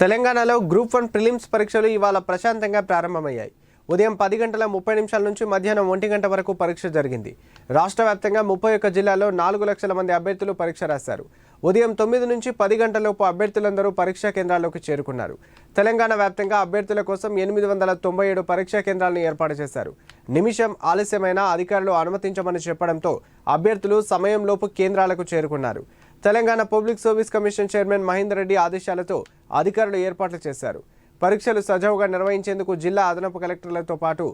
తెలంగాణలో group one prelims పరీక్షలు ఇవాళ ప్రశాంతంగా ప్రారంభమయ్యాయి. ఉదయం పది గంటల ముప్పై నిమిషాల నుంచి మధ్యాహ్నం ఒంటి గంట వరకు పరీక్ష జరిగింది. రాష్ట్ర వ్యాప్తంగా ముప్పై ఒక్క జిల్లాల్లో నాలుగు లక్షల మంది అభ్యర్థులు పరీక్ష రాశారు. ఉదయం తొమ్మిది నుంచి పది గంటలలోపు అభ్యర్థులందరూ పరీక్షా కేంద్రాల్లోకి చేరుకున్నారు. తెలంగాణ వ్యాప్తంగా అభ్యర్థుల కోసం ఎనిమిది వందల తొంభై ఏడు పరీక్షా కేంద్రాలను ఏర్పాటు చేశారు. నిమిషం ఆలస్యమైన అధికారులు అనుమతించమని చెప్పడంతో అభ్యర్థులు సమయంలోపు కేంద్రాలకు చేరుకున్నారు. Telangana public service commission chairman Mahender Reddy ఆదేశాలతో అధికారులు ఏర్పాట్లు చేశారు. పరీక్షలు సజావుగా నిర్వహించేందుకు జిల్లా అదనపు కలెక్టర్లతో పాటు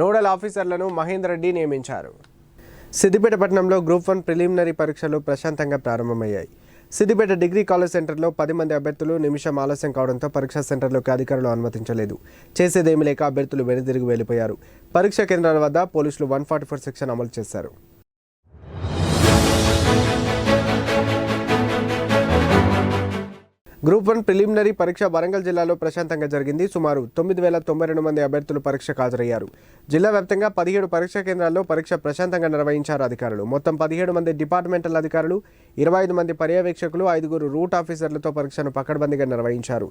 నోడల్ ఆఫీసర్లను మహేందర్ రెడ్డి నియమించారు. సిద్దిపేట పట్టణంలో గ్రూప్ వన్ ప్రిలిమినరీ పరీక్షలు ప్రశాంతంగా ప్రారంభమయ్యాయి. సిద్దిపేట డిగ్రీ కాలేజ్ సెంటర్లో పది మంది అభ్యర్థులు నిమిషం ఆలస్యం కావడంతో పరీక్షా సెంటర్లోకి అధికారులు అనుమతించలేదు. చేసేదేమీ లేక అభ్యర్థులు వెనుదిరిగి వెళ్ళిపోయారు పరీక్షా కేంద్రాల వద్ద పోలీసులు వన్ ఫార్టీ ఫోర్ సెక్షన్ అమలు చేశారు. గ్రూప్ వన్ ప్రిలిమినరీ పరీక్ష వరంగల్ జిల్లాలో ప్రశాంతంగా జరిగింది. సుమారు తొమ్మిది వేల తొంభై రెండు మంది అభ్యర్థులు పరీక్షకు హాజరయ్యారు. జిల్లా వ్యాప్తంగా పదిహేడు పరీక్షా కేంద్రాల్లో పరీక్ష ప్రశాంతంగా నిర్వహించారు అధికారులు. మొత్తం పదిహేడు మంది డిపార్ట్మెంటల్ అధికారులు ఇరవై ఐదు మంది పర్యవేక్షకులు ఐదుగురు రూట్ ఆఫీసర్లతో పరీక్షను పకడ్బందీగా నిర్వహించారు.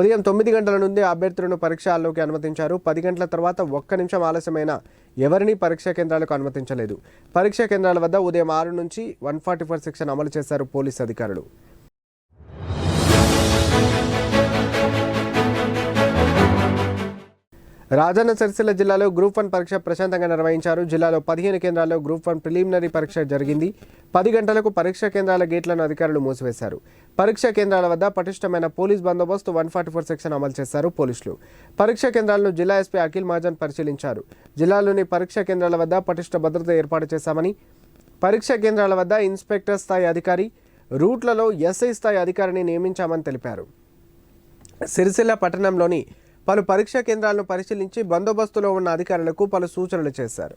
ఉదయం తొమ్మిది గంటల నుండి అభ్యర్థులను పరీక్ష హాల్లోకి అనుమతించారు. పది గంటల తర్వాత ఒక్క నిమిషం ఆలస్యమైన ఎవరిని పరీక్షా కేంద్రాలకు అనుమతించలేదు. పరీక్షా కేంద్రాల వద్ద ఉదయం ఆరు నుంచి వన్ ఫార్టీ ఫోర్ సెక్షన్ అమలు చేశారు పోలీస్ అధికారులు. రాజన్న సిరిసిల్ల జిల్లాలో గ్రూప్ వన్ పరీక్ష ప్రశాంతంగా నిర్వహించారు. జిల్లాలో పదిహేను కేంద్రాల్లో గ్రూప్ వన్ ప్రిలిమినరీ పరీక్ష జరిగింది. పది గంటలకు పరీక్షా కేంద్రాల గేట్లను అధికారులు మూసివేశారు. పరీక్షా కేంద్రాల వద్ద పటిష్టమైన పోలీస్ బందోబస్తు వన్ ఫార్టీ ఫోర్ సెక్షన్ అమలు చేశారు పోలీసులు. పరీక్షా కేంద్రాలను జిల్లా ఎస్పీ అఖిల్ మహాజన్ పరిశీలించారు. జిల్లాలోని పరీక్షా కేంద్రాల వద్ద పటిష్ట భద్రత ఏర్పాటు చేశామని పరీక్షా కేంద్రాల వద్ద ఇన్స్పెక్టర్ స్థాయి అధికారి రూట్లలో ఎస్ఐ స్థాయి అధికారిని నియమించామని తెలిపారు. సిరిసిల్ల పట్టణంలోని పలు పరీక్షా కేంద్రాలను పరిశీలించి బందోబస్తులో ఉన్న అధికారులకు పలు సూచనలు చేశారు.